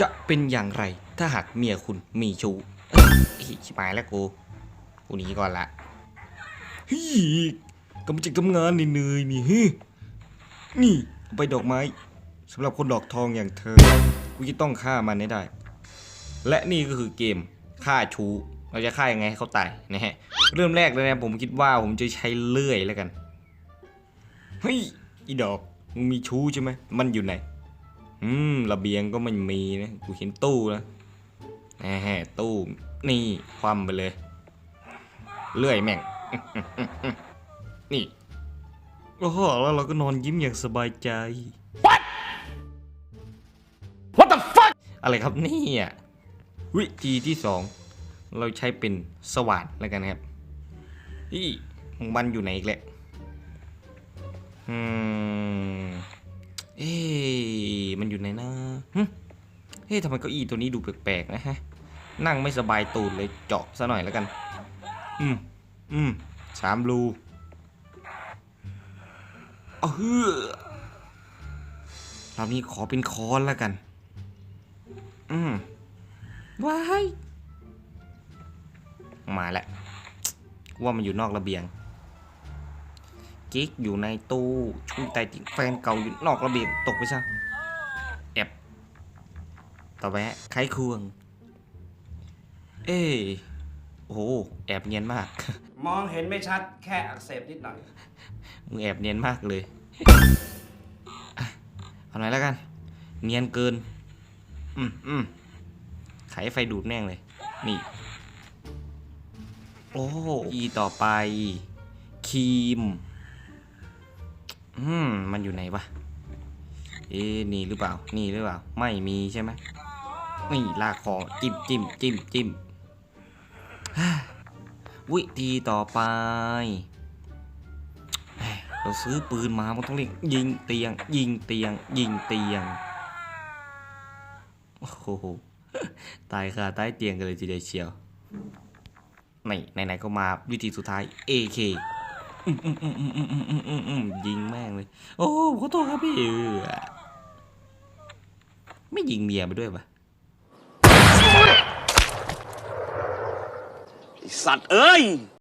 จะเป็นอย่างไร ถ้าหากเมียคุณมีชู้อ้ยชิบหายแล้วกูกูหนีก่อนละเฮ้ยกำลังจะทำงานเหนื่อยๆนี่เฮ้ยนี่ไปดอกไม้สำหรับคนดอกทองอย่างเธอกูจะต้องฆ่ามันให้ได้ และนี่ก็คือเกมฆ่าชู้เราจะฆ่ายังไงให้เขาตายนะฮะเริ่มแรกเลยนะผมคิดว่าผมจะใช้เลื่อยแล้วกันเฮ้ยอีดอกมึงมีชู้ใช่ไหมมันอยู่ไหน อืมระเบียงก็ไม่มีนะกูเห็นตู้นะแหมตู้นี่คว่ำไปเลย เลื่อยแม่ง นี่โอ้โหแล้วเราก็นอนยิ้มอย่างสบายใจ What the fuck อะไรครับเนี่ยวิธีที่สองเราใช้เป็นสว่านแล้วกันครับนี่มันอยู่ไหนอีกแหละอืม เอ๊ะมันอยู่ไหนนะเฮ้ยทำไมเก้าอี้ตัวนี้ดูแปลกๆนะฮะ นั่งไม่สบายตูดเลยเจาะซะหน่อยแล้วกัน อืม อืมสามรูเอาเฮ้อรอบนี้ขอเป็นคอนแล้วกัน อืมว้าย มาแล้ว ว่ามันอยู่นอกระเบียง กิ๊กอยู่ในตู้ชุยแต่จริงแฟนเก่าอยู่นอกระเบียงตกไปซะแอบต่อไปฮะไขควง เอ้ยโอ้โหแอบเนียนมาก มองเห็นไม่ชัดแค่อักเสบนิดหน่อย มึงแอบเนียนมากเลยอะเอาหน่อยแล้วกัน เนียนเกิน อืมอืมไขไฟดูดแน่งเลย นี่ โอ้ อีต่อไป ครีม อืมมันอยู่ไหนวะเอ๊ะนี่หรือเปล่า นี่หรือเปล่า ไม่มีใช่ไหมนี่ลากคอจิ้มจิ้มจิ้มจิ้มวิธีต่อไปเราซื้อปืนมามันต้องเรียกยิงเตียง ยิงเตียง ยิงเตียง โอ้โห ตายค่ะใต้เตียงกันเลยทีเดียวเชียวนี่ไหนก็มาวิธีสุดท้าย AK ยิงแม่งเลย โอ้ขอโทษครับพี่ไม่ยิงเมียไปด้วยปะสัตว์เอ้ย